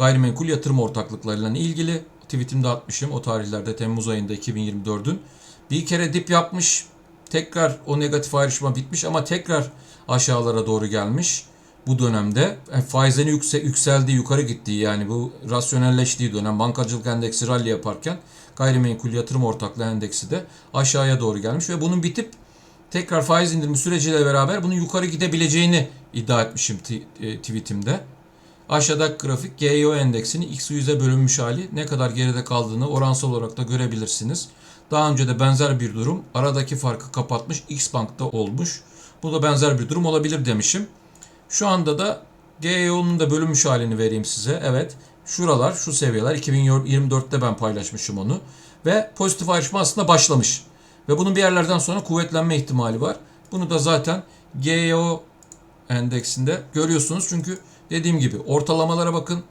gayrimenkul yatırım ortaklıklarıyla ilgili. Tweetimde atmışım o tarihlerde Temmuz ayında 2024'ün. Bir kere dip yapmış. Tekrar o negatif ayrışma bitmiş ama tekrar aşağılara doğru gelmiş bu dönemde. E, faizlerin yükse, yükseldiği, yukarı gittiği yani bu rasyonelleştiği dönem bankacılık endeksi rally yaparken gayrimenkul yatırım ortaklığı endeksi de aşağıya doğru gelmiş ve bunun bitip tekrar faiz indirimi süreciyle beraber bunun yukarı gidebileceğini iddia etmişim e, tweetimde. Aşağıdaki grafik GEO endeksinin X100'e bölünmüş hali ne kadar geride kaldığını oransal olarak da görebilirsiniz. Daha önce de benzer bir durum aradaki farkı kapatmış X Bank'ta olmuş. Bu da benzer bir durum olabilir demişim. Şu anda da GEO'nun da bölünmüş halini vereyim size. Evet şuralar şu seviyeler 2024'te ben paylaşmışım onu. Ve pozitif ayrışma aslında başlamış. Ve bunun bir yerlerden sonra kuvvetlenme ihtimali var. Bunu da zaten GEO endeksinde görüyorsunuz. Çünkü dediğim gibi ortalamalara bakın.